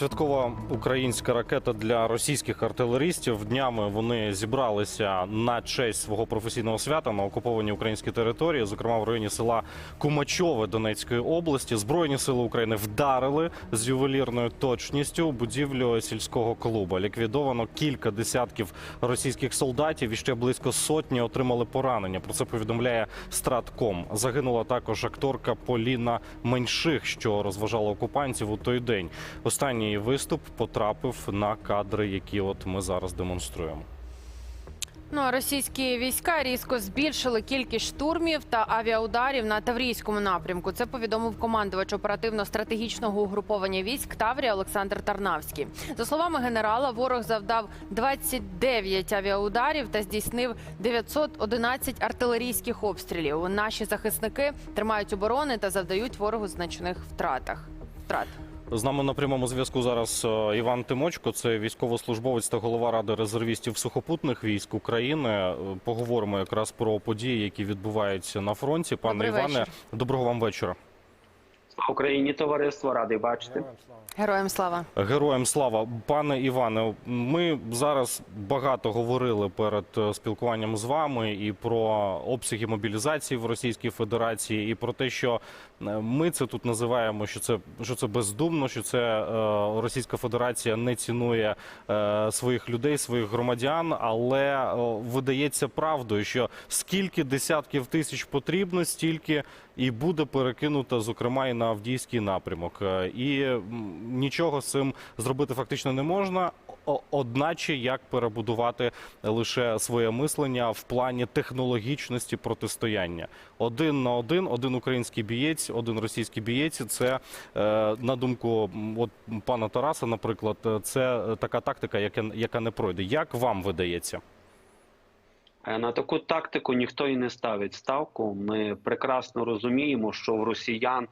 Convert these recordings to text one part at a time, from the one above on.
Святкова українська ракета для російських артилерістів. Днями вони зібралися на честь свого професійного свята на окупованій українській території, зокрема в районі села Кумачове Донецької області. Збройні сили України вдарили з ювелірною точністю будівлю сільського клубу. Ліквідовано кілька десятків російських солдатів і ще близько сотні отримали поранення. Про це повідомляє Стратком. Загинула також акторка Поліна Меньших, що розважала окупантів у той день. Останній виступ потрапив на кадри, які от ми зараз демонструємо. Ну а російські війська різко збільшили кількість штурмів та авіаударів на Таврійському напрямку. Це повідомив командувач оперативно-стратегічного угруповання військ Таврія Олександр Тарнавський. За словами генерала, ворог завдав 29 авіаударів та здійснив 911 артилерійських обстрілів. Наші захисники тримають оборони та завдають ворогу значних втратах. Втрат. З нами на прямому зв'язку зараз е, Іван Тимочко, це військовослужбовець та голова ради резервістів сухопутних військ України. Е, Поговоримо якраз про події, які відбуваються на фронті. Пане Добрий Іване, вечір. доброго вам вечора. Україні товариство радий бачити. Героям слава. Героям слава, пане Іване. Ми зараз багато говорили перед е, спілкуванням з вами і про обсяги мобілізації в Російській Федерації, і про те, що е, ми це тут називаємо, що це що це бездумно, що це е, Російська Федерація не цінує е, своїх людей, своїх громадян. Але е, видається правдою, що скільки десятків тисяч потрібно, стільки і буде перекинуто, зокрема, і на Авдіївський напрямок. Е, І нічого з цим зробити фактично не можна. Одначе як перебудувати лише своє мислення в плані технологічності протистояння. Один на один, один український бієць, один російський бієць. Це е, на думку от пана Тараса, наприклад, це така тактика, яка не пройде. Як вам видається? Е, На таку тактику ніхто і не ставить ставку. Ми прекрасно розуміємо, що в росіян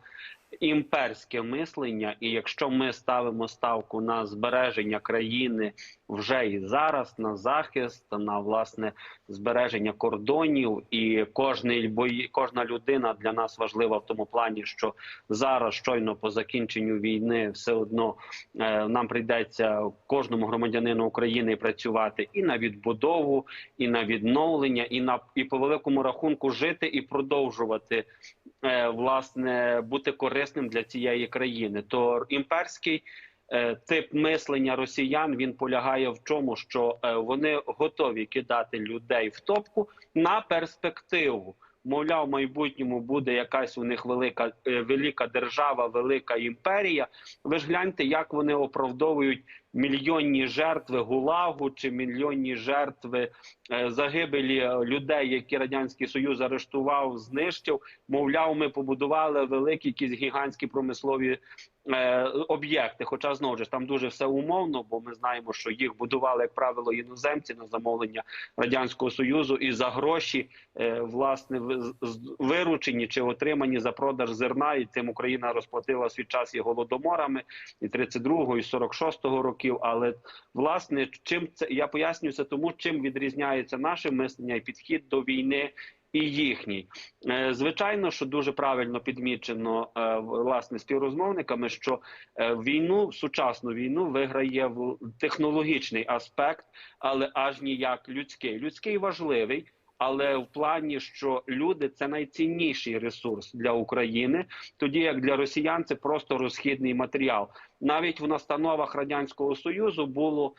імперське мислення, і якщо ми ставимо ставку на збереження країни вже і зараз, на захист, на власне збереження кордонів, і кожний бої, кожна людина для нас важлива в тому плані, що зараз щойно по закінченню війни все одно е, нам прийдеться кожному громадянину України працювати і на відбудову, і на відновлення, і на і по великому рахунку жити і продовжувати е, власне бути корисним для цієї країни. То імперський тип мислення росіян він полягає в чому, що е, вони готові кидати людей в топку на перспективу. Мовляв, в майбутньому буде якась у них велика е, велика держава, велика імперія. Ви ж гляньте, як вони оправдовують мільйонні жертви гулагу чи мільйонні жертви е, загибелі людей, які радянський союз арештував, знищив. Мовляв, ми побудували великі якісь гігантські промислові е, об'єкти. Хоча знову ж там дуже все умовно, бо ми знаємо, що їх будували як правило іноземці на замовлення радянського союзу і за гроші е, власне виручені чи отримані за продаж зерна, і цим Україна розплатила свій час і голодоморами, і 32-го, і 46-го років. Але власне, чим це я пояснюю це тому, чим відрізняється наше мислення і підхід до війни. І їхній Е, звичайно, що дуже правильно підмічено е, власне співрозмовниками, що е, війну сучасну війну виграє технологічний аспект, але аж ніяк людський. Людський важливий. Але в плані, що люди це найцінніший ресурс для України, тоді як для росіян це просто розхідний матеріал. Навіть в настановах радянського союзу було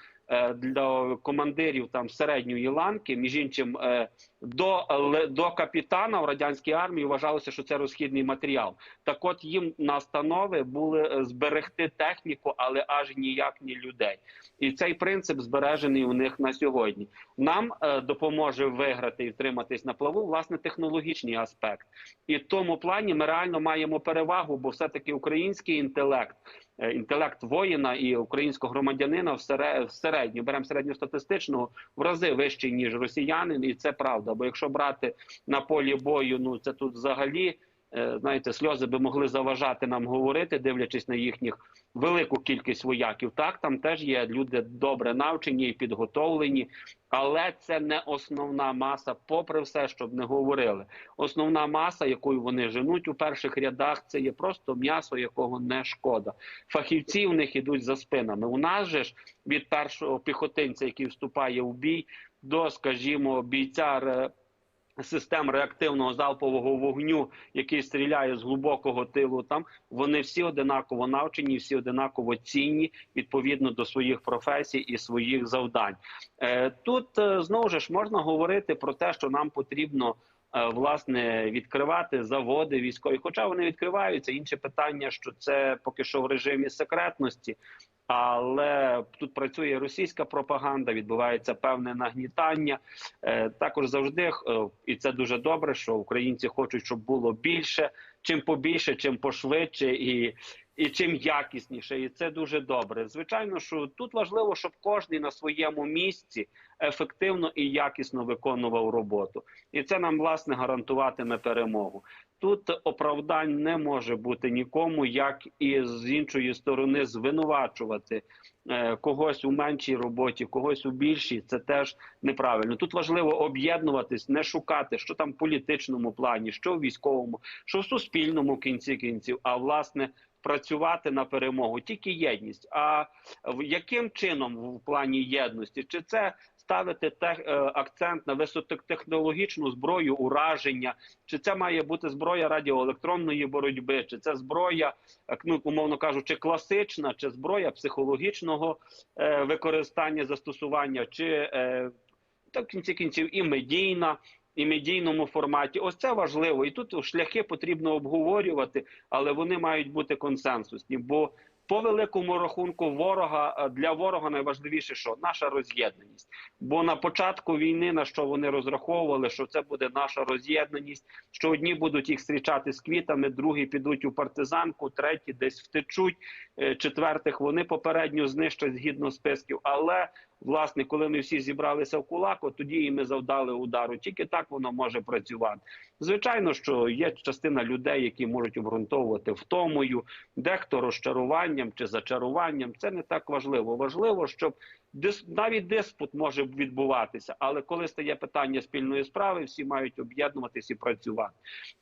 для командирів там середньої ланки, між іншим, е, до, до капітана в радянській армії вважалося, що це розхідний матеріал. Так, от їм настанови були е, зберегти техніку, але аж ніяк не людей. І цей принцип збережений у них на сьогодні. Нам е, допоможе виграти і втриматись на плаву власне технологічний аспект. І в тому плані ми реально маємо перевагу, бо все таки український інтелект. Е, Інтелект воїна і українського громадянина в сере- середню беремо середньостатистичного в рази вищий ніж росіянин, і це правда. Бо якщо брати на полі бою, ну це тут взагалі знаєте, сльози би могли заважати нам говорити, дивлячись на їхніх велику кількість вояків. Так, там теж є люди добре навчені і підготовлені, але це не основна маса, попри все, щоб не говорили. Основна маса, якою вони женуть у перших рядах, це є просто м'ясо, якого не шкода. Фахівці в них ідуть за спинами. У нас же ж від першого піхотинця, який вступає в бій, до, скажімо, бійця систем реактивного залпового вогню, який стріляє з глибокого тилу, там вони всі одинаково навчені, всі одинаково цінні відповідно до своїх професій і своїх завдань. Е, Тут е, знову ж можна говорити про те, що нам потрібно. е, Власне, відкривати заводи військові, хоча вони відкриваються. Інше питання, що це поки що в режимі секретності, але тут працює російська пропаганда, відбувається певне нагнітання. Е, Також завжди е, і це дуже добре, що українці хочуть, щоб було більше. Чим побільше, чим пошвидше і, і чим якісніше. І це дуже добре. Звичайно, що тут важливо, щоб кожен на своєму місці ефективно і якісно виконував роботу, і це нам власне гарантуватиме перемогу. Тут оправдань не може бути нікому, як і з іншої сторони звинувачувати е, когось у меншій роботі, когось у більшій. Це теж неправильно. Тут важливо об'єднуватись, не шукати, що там в політичному плані, що в військовому, що в суспільному кінці кінців, а власне. Працювати на перемогу тільки єдність. А яким чином в плані єдності? Чи це ставити тех, е, акцент на високотехнологічну зброю ураження? Чи це має бути зброя радіоелектронної боротьби? Чи це зброя, е, ну умовно кажучи, класична, чи зброя психологічного е, використання застосування, чи е, та в кінці кінців і медійна? І медійному форматі, ось це важливо, і тут шляхи потрібно обговорювати, але вони мають бути консенсусні. Бо по великому рахунку ворога е, для ворога найважливіше, що наша роз'єднаність. Бо на початку війни на що вони розраховували, що це буде наша роз'єднаність, що одні будуть їх зустрічати з квітами, другі підуть у партизанку, треті десь втечуть, е, четвертих вони попередньо знищать згідно списків. Але власне, коли ми всі зібралися в кулак, от тоді і ми завдали удару. Тільки так воно може працювати. Звичайно, що є частина людей, які можуть обґрунтовувати втомою, дехто розчаруванням чи зачаруванням. Це не так важливо. Важливо, щоб дис... навіть диспут може відбуватися, але коли стає питання спільної справи, всі мають об'єднуватись і працювати.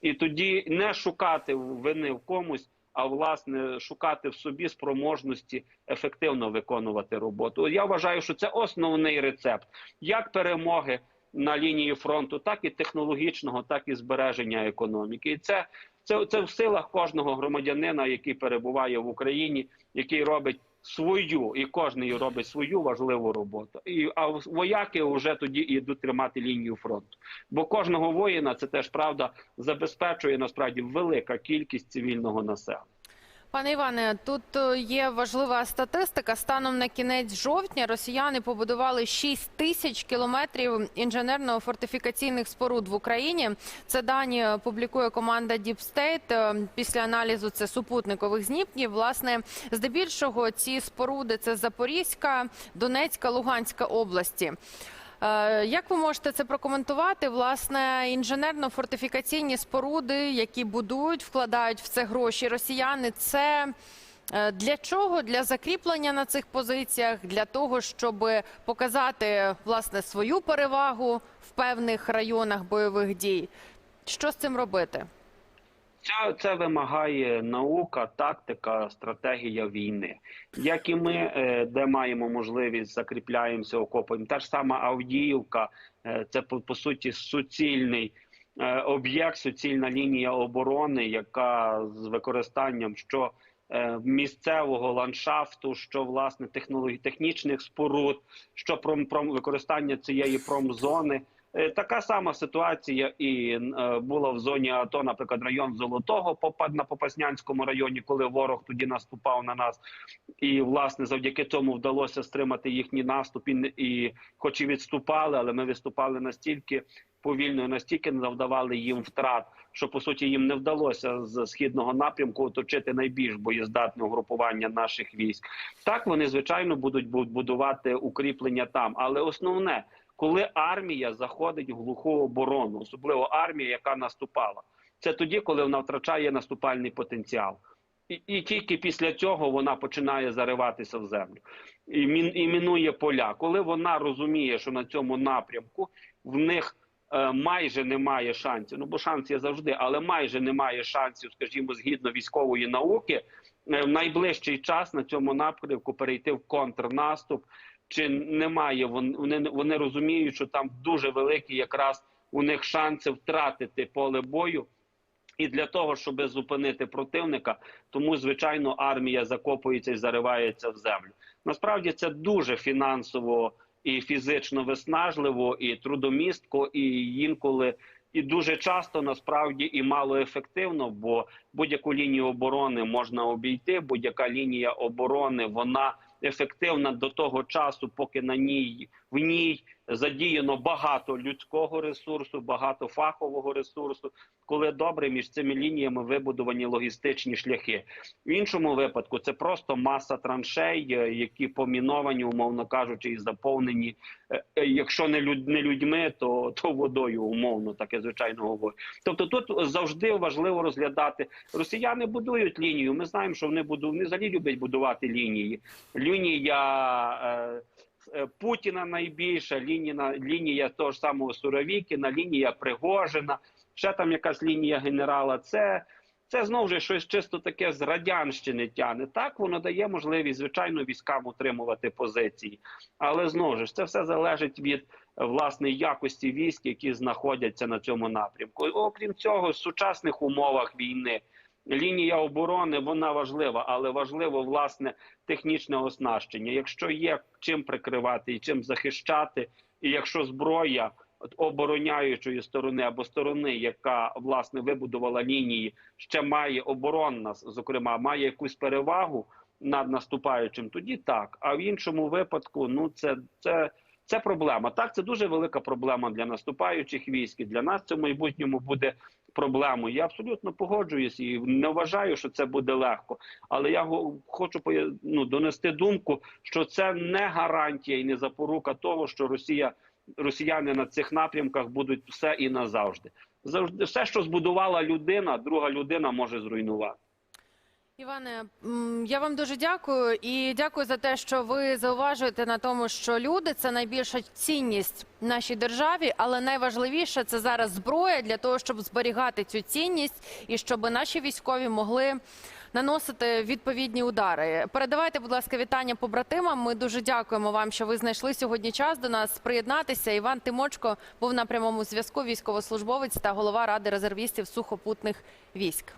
І тоді не шукати вини в комусь. А власне шукати в собі спроможності ефективно виконувати роботу. Я вважаю, що це основний рецепт як перемоги на лінії фронту, так і технологічного, так і збереження економіки. І це, це, це в силах кожного громадянина, який перебуває в Україні, який робить свою, і кожен робить свою важливу роботу. І а вояки вже тоді йдуть тримати лінію фронту. Бо кожного воїна це теж правда забезпечує насправді велика кількість цивільного населення. Пане Іване, тут е, є важлива статистика. Станом на кінець жовтня росіяни побудували 6 тисяч кілометрів інженерно-фортифікаційних споруд в Україні. Це дані публікує команда Deep State. Е, Після аналізу це супутникових знімків. Власне, здебільшого ці споруди це Запорізька, Донецька, Луганська області. Е, Як ви можете це прокоментувати? Власне, інженерно-фортифікаційні споруди, які будують, вкладають в це гроші росіяни. Це е, для чого? Для закріплення на цих позиціях, для того, щоб показати власне свою перевагу в певних районах бойових дій. Що з цим робити? Це, це вимагає наука, тактика, стратегія війни. Як і ми, е, де маємо можливість, закріпляємося окопом. Та ж сама Авдіївка, е, це по, по суті суцільний е, об'єкт, суцільна лінія оборони, яка з використанням що місцевого ландшафту, що власне технологій технічних споруд, що пром, пром використання цієї промзони. Е, Така сама ситуація і е, була в зоні АТО, наприклад, район Золотого на Попаснянському районі, коли ворог тоді наступав на нас, і власне завдяки цьому вдалося стримати їхній наступ. І, хоч і відступали, але ми виступали настільки повільно, настільки не завдавали їм втрат, що по суті їм не вдалося з східного напрямку оточити найбільш боєздатне угрупування наших військ. Так вони звичайно будуть бу- будувати укріплення там, але основне коли армія заходить в глуху оборону, особливо армія, яка наступала. це тоді, коли вона втрачає наступальний потенціал. І, і тільки після цього вона починає зариватися в землю і, мін, і мінує поля. Коли вона розуміє, що на цьому напрямку в них е, майже немає шансів. Ну бо шанс є завжди, але майже немає шансів, скажімо, згідно військової науки, е, в найближчий час на цьому напрямку перейти в контрнаступ. Чи немає вон- вони, вони розуміють, що там дуже великі якраз у них шанси втратити поле бою. І для того, щоб зупинити противника, тому звичайно армія закопується і заривається в землю. Насправді це дуже фінансово і фізично виснажливо, і трудомістко, і інколи, і дуже часто насправді і мало ефективно, бо будь-яку лінію оборони можна обійти. Будь-яка лінія оборони вона ефективна до того часу, поки на ній в ній задіяно багато людського ресурсу, багато фахового ресурсу. Коли добре між цими лініями вибудовані логістичні шляхи. В іншому випадку це просто маса траншей, е, які поміновані, умовно кажучи, і заповнені. е, е, Якщо не людьми, то, то водою умовно, таке звичайно говорю. Тобто тут завжди важливо розглядати. Росіяни будують лінію. Ми знаємо, що вони будують, вони взагалі люблять будувати лінії. Лінія. Е, Путіна найбільша лінія, лінія того ж самого Суровікіна, лінія Пригожина, ще там якась лінія генерала. Це, це знову ж щось чисто таке з радянщини тяне. Так воно дає можливість, звичайно, військам утримувати позиції. Але знову ж це все залежить від власне якості військ, які знаходяться на цьому напрямку. Окрім цього, в сучасних умовах війни. Лінія оборони вона важлива, але важливо власне технічне оснащення. Якщо є чим прикривати і чим захищати, і якщо зброя обороняючої сторони або сторони, яка власне вибудувала лінії, ще має оборонна, зокрема, має якусь перевагу над наступаючим, тоді так. А в іншому випадку, ну це це. Це проблема. Так, це дуже велика проблема для наступаючих військ. І для нас це в майбутньому буде проблемою. Я абсолютно погоджуюсь і не вважаю, що це буде легко. Але я хочу ну, донести думку, що це не гарантія і не запорука того, що Росія, росіяни на цих напрямках будуть все і назавжди. Завжди все, що збудувала людина, друга людина може зруйнувати. Іване, я вам дуже дякую і дякую за те, що ви зауважуєте на тому, що люди це найбільша цінність в нашій державі, але найважливіше це зараз зброя для того, щоб зберігати цю цінність і щоб наші військові могли наносити відповідні удари. Передавайте, будь ласка, вітання побратимам. Ми дуже дякуємо вам, що ви знайшли сьогодні час до нас приєднатися. Іван Тимочко був на прямому зв'язку. Військовослужбовець та голова ради резервістів сухопутних військ.